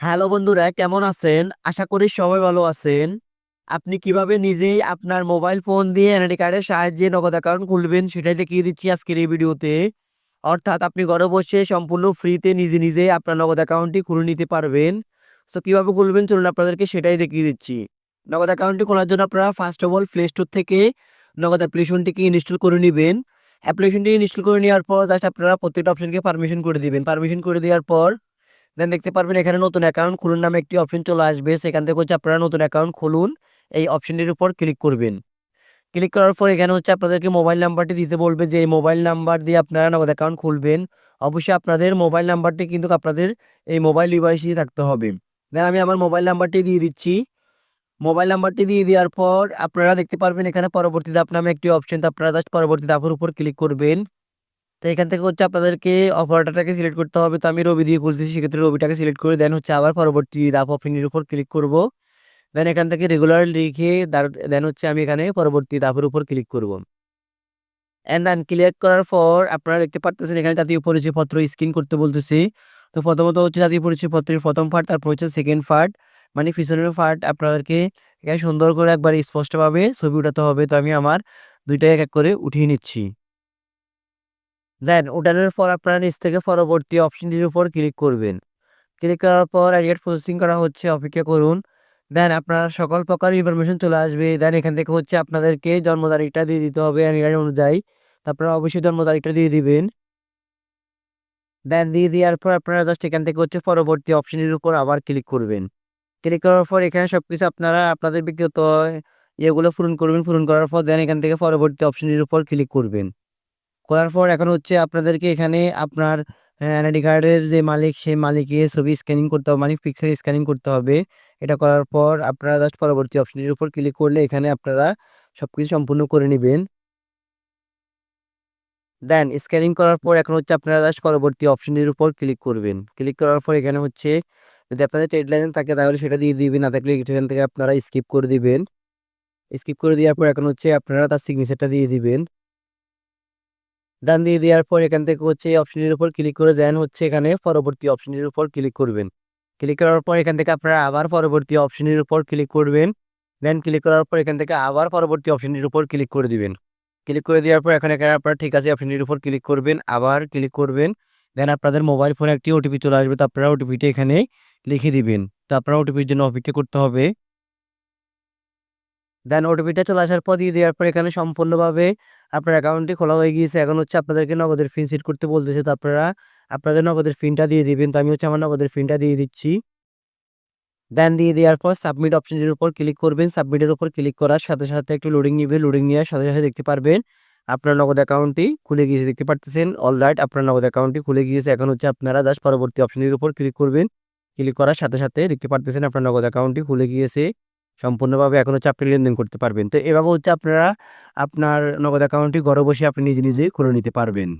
Hello বন্ধুরা, কেমন আছেন? আশা করি সবাই ভালো আছেন। আপনি কীভাবে নিজেই আপনার মোবাইল ফোন দিয়ে এনআইডি কার্ডের সাহায্যে নগদ অ্যাকাউন্ট খুলবেন সেটাই দেখিয়ে দিচ্ছি আজকের এই ভিডিওতে। অর্থাৎ আপনি ঘরে বসে সম্পূর্ণ ফ্রিতে নিজে নিজে আপনার নগদ অ্যাকাউন্টটি খুলে নিতে পারবেন। সো কীভাবে খুলবেন চলুন আপনাদেরকে সেটাই দেখিয়ে দিচ্ছি। নগদ অ্যাকাউন্টটি খোলার জন্য আপনারা first of all play store থেকে নগদ অ্যাপ্লিকেশনটিকে ইনস্টল করে নেবেন। অ্যাপ্লিকেশনটি ইনস্টল করে নেওয়ার পর জাস্ট আপনারা প্রত্যেকটা অপশনকে পারমিশন করে দিবেন। পারমিশন করে দেওয়ার পর দেন দেখতে পারবেন এখানে নতুন অ্যাকাউন্ট খুলুন নামে একটি অপশন চলে আসবে। সেখান থেকে হচ্ছে আপনারা নতুন অ্যাকাউন্ট খুলুন। এই অপশনটির উপর ক্লিক করবেন। ক্লিক করার পর এখানে হচ্ছে আপনাদেরকে মোবাইল নাম্বারটি দিতে বলবে যে, এই মোবাইল নাম্বার দিয়ে আপনারা নগদ অ্যাকাউন্ট খুলবেন। অবশ্যই আপনাদের মোবাইল নাম্বারটি কিন্তু আপনাদের এই মোবাইল ডিভাইসেই থাকতে হবে। দেন আমি আমার মোবাইল নাম্বারটি দিয়ে দিচ্ছি। মোবাইল নাম্বারটি দিয়ে দেওয়ার পর আপনারা দেখতে পারবেন এখানে পরবর্তী ধাপ নামে একটি অপশন আপনারা জাস্ট পরবর্তী ধাপের উপর ক্লিক করবেন। তো এখান থেকে হচ্ছে আপনাদেরকে অপারেটরটাকে সিলেক্ট করতে হবে। তো আমি রবি দিয়ে খুলতেছি, সেক্ষেত্রে রবিটাকে সিলেক্ট করে দেন হচ্ছে আবার পরবর্তী ধাপ অপশনের উপর ক্লিক করব। দেন এখান থেকে রেগুলার লিখে দেন হচ্ছে আমি এখানে পরবর্তী ধাপের উপর ক্লিক করব। অ্যান্ড দেন ক্লিক করার পর আপনারা দেখতে পারতেছেন এখানে জাতীয় পরিচয়পত্র স্ক্রিন করতে বলতেছি। তো প্রথমত হচ্ছে জাতীয় পরিচয়পত্রের প্রথম পার্ট তারপর হচ্ছে সেকেন্ড পার্ট মানে পিছনের পার্ট আপনাদেরকে এখানে সুন্দর করে একবার স্পষ্টভাবে ছবি উঠাতে হবে। তো আমি আমার দুইটাই এক এক করে উঠিয়ে নিচ্ছি। দেন ওঠানোর পর আপনারা নিচ থেকে পরবর্তী অপশনটির উপর ক্লিক করবেন। ক্লিক করার পর আইডিয়ার প্রসেসিং করা হচ্ছে, অপেক্ষা করুন। দেন আপনার সকল প্রকার ইনফরমেশন চলে আসবে। দেন এখান থেকে হচ্ছে আপনাদেরকে জন্ম তারিখটা দিয়ে দিতে হবে অ্যানিভার্সারি অনুযায়ী। আপনারা অবশ্যই জন্ম তারিখটা দিয়ে দিবেন। দেন দিয়ে দেওয়ার পর আপনারা জাস্ট এখান থেকে হচ্ছে পরবর্তী অপশনের উপর আবার ক্লিক করবেন। ক্লিক করার পর এখানে সব কিছু আপনারা, আপনাদের ব্যক্তিগত ইয়েগুলো পূরণ করবেন। পূরণ করার পর দেন এখান থেকে পরবর্তী অপশনের উপর ক্লিক করবেন। করার পর এখন হচ্ছে আপনাদেরকে এখানে আপনার এনআইডি কার্ডের যে মালিক, সেই মালিকের ছবি স্ক্যানিং করতে হবে মানে পিকচার স্ক্যানিং করতে হবে। এটা করার পর আপনারা জাস্ট পরবর্তী অপশনের উপর ক্লিক করলে এখানে আপনারা সব কিছু সম্পূর্ণ করে নেবেন। দেন স্ক্যানিং করার পর এখন হচ্ছে আপনারা জাস্ট পরবর্তী অপশনের উপর ক্লিক করবেন। ক্লিক করার পর এখানে হচ্ছে যদি আপনাদের ট্রেড লাইসেন্স থাকে তাহলে সেটা দিয়ে দিবেন, না থাকলে এখান থেকে আপনারা স্কিপ করে দিবেন। স্কিপ করে দেওয়ার পর এখন হচ্ছে আপনারা তার সিগনেচারটা দিয়ে দিবেন। ডান দিয়ে দেওয়ার পর এখান থেকে হচ্ছে এই অপশনের উপর ক্লিক করে দেন হচ্ছে এখানে পরবর্তী অপশনের উপর ক্লিক করবেন। ক্লিক করার পর এখান থেকে আপনারা আবার পরবর্তী অপশনের উপর ক্লিক করবেন। দেন ক্লিক করার পর এখান থেকে আবার পরবর্তী অপশনের উপর ক্লিক করে দিবেন। ক্লিক করে দেওয়ার পর এখানে আপনারা ঠিক আছে অপশনের উপর ক্লিক করবেন, আবার ক্লিক করবেন। দেন আপনাদের মোবাইল ফোনে একটি ওটিপি চলে আসবে, তো আপনারা ওটিপিটা এখানে লিখে দিবেন। তো আপনারা ওটিপির জন্য অপেক্ষা করতে হবে। দেন ওটিপিটা চলে আসার পর দিয়ে দেওয়ার পর এখানে সম্পূর্ণভাবে আপনার অ্যাকাউন্টটি খোলা হয়ে গিয়েছে। এখন হচ্ছে আপনাদেরকে নগদের ফিন সেট করতে বলতেছে। তো আপনারা আপনাদের নগদের ফিনটা দিয়ে দিবেন। তো আমি হচ্ছে আমার নগদের ফিনটা দিয়ে দিচ্ছি। দেন দিয়ে দেওয়ার পর সাবমিট অপশনের উপর ক্লিক করবেন। সাবমিটের উপর ক্লিক করার সাথে সাথে একটু লোডিং নিবে। লোডিং নেওয়ার সাথে সাথে দেখতে পারবেন আপনার নগদ অ্যাকাউন্টটি খুলে গিয়েছে। দেখতে পারতেছেন? অল রাইট আপনার নগদ অ্যাকাউন্টটি খুলে গিয়েছে। এখন হচ্ছে আপনারা জাস্ট পরবর্তী অপশনের উপর ক্লিক করবেন। ক্লিক করার সাথে সাথে দেখতে পারতেছেন আপনার নগদ অ্যাকাউন্টটি খুলে গিয়েছে। সম্পূর্ণভাবে এখন হচ্ছে আপনি লেনদেন করতে পারবেন। তো এভাবে হচ্ছে আপনারা আপনার নগদ অ্যাকাউন্টটি ঘরে বসে আপনি নিজে নিজেই খুলে নিতে পারবেন।